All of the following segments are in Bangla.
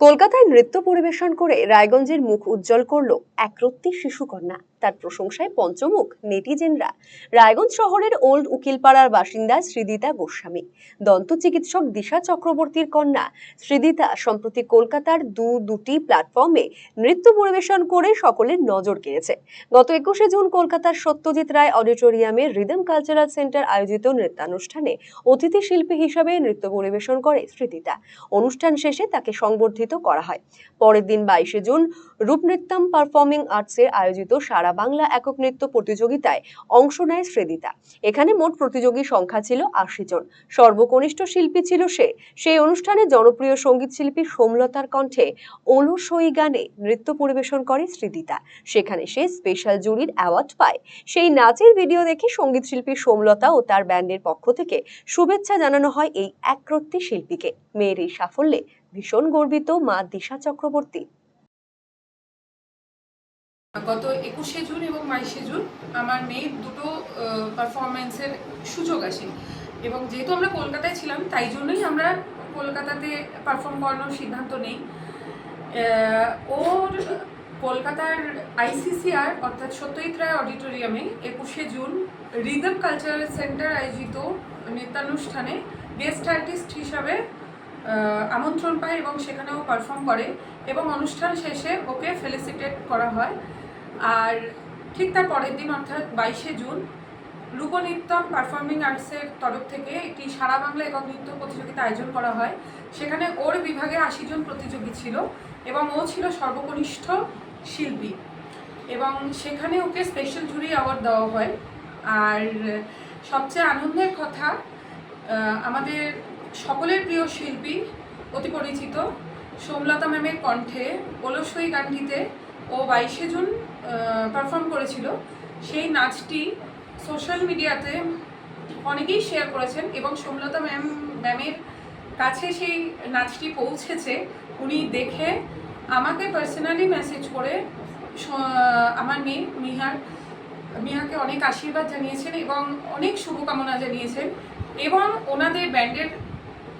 কলকাতায় নৃত্য পরিবেশন করে রায়গঞ্জের মুখ উজ্জ্বল করল একরত্তি শিশুকন্যা। তার প্রশংসায় পঞ্চমুখ নেটিজেনরা। রায়গঞ্জ শহরের ওল্ড উকিলপাড়ার বাসিন্দা শ্রীদিতা গোস্বামী। দন্ত চিকিৎসক দিশা চক্রবর্তীর কন্যা। শ্রীদিতা সম্প্রতি কলকাতার দু দুটি প্ল্যাটফর্মে নৃত্য পরিবেশন করে সকলের নজর কেড়েছে। গত একুশে জুন কলকাতার সত্যজিৎ রায় অডিটোরিয়ামে রিদম কালচারাল সেন্টার আয়োজিত নৃত্যানুষ্ঠানে অতিথি শিল্পী হিসাবে নৃত্য পরিবেশন করে শ্রীদিতা। অনুষ্ঠান শেষে তাকে সংবর্ধিত করা হয়। পরের দিন বাইশে জুন রূপনৃত্যম পারফর্মিং আর্টসের আয়োজিত সারা বাংলা একক নৃত্য প্রতিযোগিতায় অংশ নেয় শ্রেদিতা। এখানে মোট প্রতিযোগী সংখ্যা ছিল আশি জন। সর্বকনিষ্ঠ শিল্পী ছিল সে। সেই অনুষ্ঠানে জনপ্রিয় সংগীত শিল্পী সোমলতার কণ্ঠে ওলো সই গানে নৃত্য পরিবেশন করে শ্রীদিতা। সেখানে সে স্পেশাল জুরির অ্যাওয়ার্ড পায়। সেই নাচের ভিডিও দেখে সংগীত শিল্পী সোমলতা ও তার ব্যান্ডের পক্ষ থেকে শুভেচ্ছা জানানো হয় এই একরত্তি শিল্পীকে। মেয়ের এই সাফল্যে ভীষণ গর্বিত মা দিশা চক্রবর্তী। গত একুশে জুন এবং বাইশে জুন আমার মেয়ের দুটো পারফরমেন্সের সুযোগ আসে। এবং যেহেতু আমরা কলকাতায় ছিলাম, তাই জন্যই আমরা কলকাতাতে পারফর্ম করানোর সিদ্ধান্ত নেই। ওর কলকাতার আইসিসিআর অর্থাৎ সত্যজিৎ রায় অডিটোরিয়ামে একুশে জুন রিদম কালচারাল সেন্টার আয়োজিত নৃত্যানুষ্ঠানে গেস্ট আর্টিস্ট হিসাবে আমন্ত্রণ পায় এবং সেখানেও পারফর্ম করে। এবং অনুষ্ঠান শেষে ওকে ফেলিসিটেট করা হয়। আর ঠিক তার পরের দিন, অর্থাৎ বাইশে জুন, রূপনৃত্যম পারফর্মিং আর্টসের তরফ থেকে একটি সারা বাংলা একক নৃত্য প্রতিযোগিতা আয়োজন করা হয়। সেখানে ওর বিভাগে আশি জন প্রতিযোগী ছিল এবং ও ছিল সর্বকনিষ্ঠ শিল্পী এবং সেখানে ওকে স্পেশাল জুরি অ্যাওয়ার্ড দেওয়া হয়। আর সবচেয়ে আনন্দের কথা আমাদের সকলের প্রিয় শিল্পী অতি পরিচিত, সোমলতা ম্যামের কণ্ঠে ওলসই গানটিতে ও বাইশে জুন পারফর্ম করেছিল। সেই নাচটি সোশ্যাল মিডিয়াতে অনেকেই শেয়ার করেছেন এবং সোমলতা ম্যাম, ম্যামের কাছে সেই নাচটি পৌঁছেছে। উনি দেখে আমাকে পার্সোনালি মেসেজ করে আমার মেয়ে মিহার, মিহাকে অনেক আশীর্বাদ জানিয়েছেন এবং অনেক শুভকামনা জানিয়েছেন এবং ওনাদের ব্যান্ডের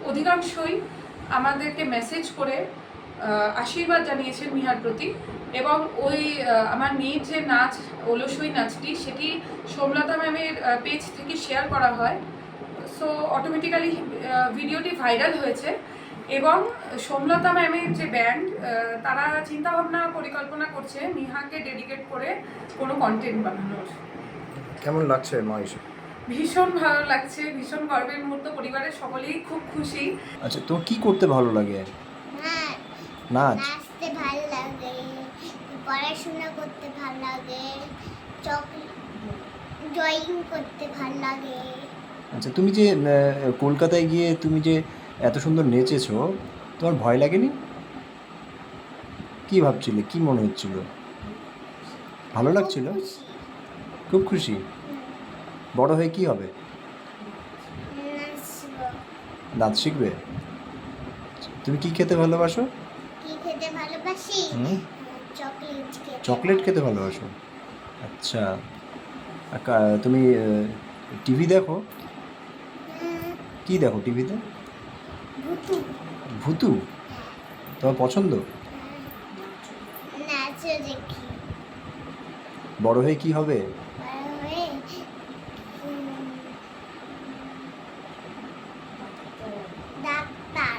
অধিকাংশই আমাদেরকে মেসেজ করে আশীর্বাদ জানিয়েছেন মিহার প্রতি। এবং ওই আমার মেয়ের যে নাচ ওলসই নাচটি সেটি সোমলতা ম্যামের পেজ থেকে শেয়ার করা হয়। সো অটোমেটিক্যালি ভিডিওটি ভাইরাল হয়েছে। এবং সোমলতা ম্যামের যে ব্যান্ড তারা চিন্তাভাবনা পরিকল্পনা করছে মিহাকে ডেডিকেট করে কোনো কন্টেন্ট বানানোর। কেমন লাগছে মহেশ ভীষণ ভালো লাগছে ভীষণ গর্বের মুহূর্ত পরিবারের সকলেই খুব খুশি। আচ্ছা তো কি করতে ভালো লাগে? নাচ? নাচতে ভালো লাগে পড়াশোনা করতে ভালো লাগে চকলেট ড্রয়িং করতে ভালো লাগে। আচ্ছা তুমি যে কলকাতায় গিয়ে তুমি যে এত সুন্দর নেচেছো তোমার ভয় লাগেনি? কি ভাবছিলে? কি মনে হচ্ছিল? ভালো লাগছিল? খুব খুশি? বড় হয়ে কি হবে? নাচ শিখবে? তুমি কি খেতে ভালোবাসো? ভালোবাসি। চকলেট খেতে। চকলেট খেতে ভালোবাসো? আচ্ছা। তুমি টিভি দেখো? হুম, কি দেখো টিভিতে? ভুতু। তোমার পছন্দ? নাচও বড় হয়ে কি হবে বড় হয়ে উম, ডাক্তার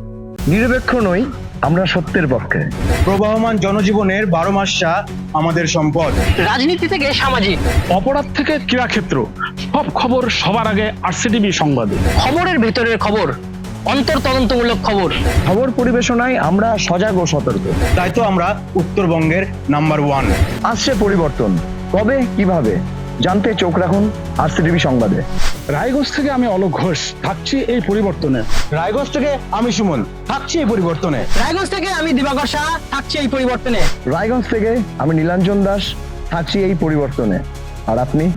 নিরপেক্ষ নই আমরা সত্যের পক্ষে। প্রবাহমান জনজীবনের বারো মাসা আমাদের সম্পদ। রাজনীতি থেকে সামাজিক। অপরাধ থেকে ক্রীড়াক্ষেত্র সব খবর সবার আগে আরসিটিভি সংবাদে। খবরের ভেতরের খবর অন্তর তদন্তমূলক খবর। খবর পরিবেশনায় আমরা সজাগ ও সতর্ক। তাই তো আমরা উত্তরবঙ্গের নাম্বার ওয়ান। আসছে পরিবর্তন। কবে কীভাবে? জানতে চোখ রাখুন আরসিটিভি সংবাদে। রায়গঞ্জ থেকে আমি অলোক ঘোষ। থাকছি এই পরিবর্তনে। রায়গঞ্জ থেকে আমি সুমন। থাকছি এই পরিবর্তনে। রায়গঞ্জ থেকে আমি দিবাকর শাহ। থাকছি এই পরিবর্তনে। রায়গঞ্জ থেকে আমি নীলাঞ্জন দাস। থাকছি এই পরিবর্তনে। আর আপনি?